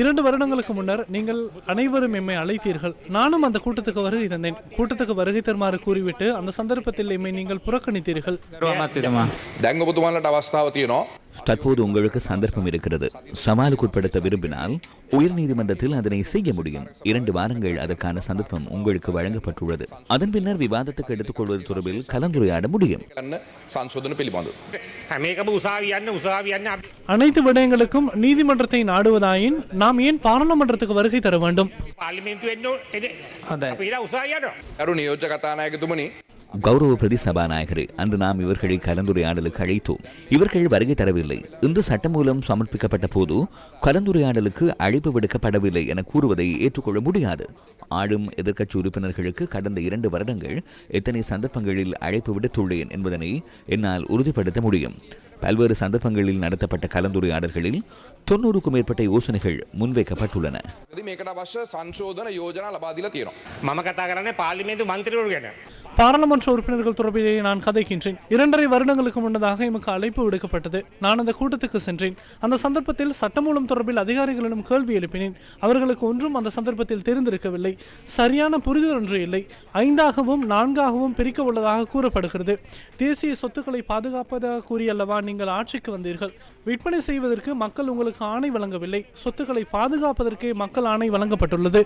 இரண்டு வருடங்களுக்கு முன்னர் நீங்கள் அனைவரும் எம்மை அழைத்தீர்கள். நானும் அந்த கூட்டத்துக்கு வருகை தந்தேன். கூட்டத்துக்கு வருகை தருமாறு கூறிவிட்டு அந்த சந்தர்ப்பத்தில் எம்மை நீங்கள் புறக்கணித்தீர்கள். தற்போது உங்களுக்கு சந்தர்ப்பம் இருக்கிறது. சவாலுக்குட்படுத்த விரும்பினால் உயர் நீதிமன்றத்தில் அதனை செய்ய முடியும். இரண்டு வாரங்கள் அதற்கான சந்தர்ப்பம் உங்களுக்கு வழங்கப்பட்டுள்ளது. அதன் பின்னர் விவாதத்துக்கு எடுத்துக் கொள்வது தொடர்பில் கலந்துரையாட முடியும். அனைத்து விடயங்களுக்கும் நீதிமன்றத்தை நாடுவதாயின் நாம் ஏன் பாராளுமன்றத்துக்கு வருகை தர வேண்டும்? கௌரவ பிரதி சபாநாயகரே. அன்று நாம் இவர்களை கலந்துரையாடலுக்கு அழைத்தோம். இவர்கள் வருகை தரவில்லை. இந்த சட்டம் மூலம் சமர்ப்பிக்கப்பட்ட போது கலந்துரையாடலுக்கு அழைப்பு விடுக்கப்படவில்லை என கூறுவதை ஏற்றுக்கொள்ள முடியாது. ஆளும் எதிர்க்கட்சி உறுப்பினர்களுக்கு கடந்த இரண்டு வருடங்கள் எத்தனை சந்தர்ப்பங்களில் அழைப்பு விடுத்துள்ளேன் என்பதனை என்னால் உறுதிப்படுத்த முடியும். பல்வேறு சந்தர்ப்பங்களில் நடத்தப்பட்ட கலந்துரையாடல்களில் தொண்ணூறுக்கும் மேற்பட்ட யோசனைகள் முன்வைக்கப்பட்டுள்ளன. மம கதா கரனே பார்லிமெண்ட் மந்திரி பாராளுமன்ற உறுப்பினர்கள் தொடர்பிலேயே நான் கதைக்கின்றேன். இரண்டரை வருடங்களுக்கு முன்னதாக எமக்கு அழைப்பு விடுக்கப்பட்டது. நான் அந்த கூட்டத்துக்கு சென்றேன். அந்த சந்தர்ப்பத்தில் சட்டமூலம் தொடர்பில் அதிகாரிகளிடம் கேள்வி எழுப்பினேன். அவர்களுக்கு ஒன்றும் அந்த சந்தர்ப்பத்தில் தெரிந்திருக்கவில்லை. சரியான புரிதல் ஒன்று இல்லை. ஐந்தாகவும் நான்காகவும் பிரிக்க உள்ளதாக கூறப்படுகிறது. தேசிய சொத்துக்களை பாதுகாப்பதாக கூறியல்லவா நீங்கள் ஆட்சிக்கு வந்தீர்கள். விற்பனை செய்வதற்கு மக்கள் உங்களுக்கு ஆணை வழங்கவில்லை. சொத்துக்களை பாதுகாப்பதற்கு மக்கள் ஆணை வழங்கப்பட்டுள்ளது.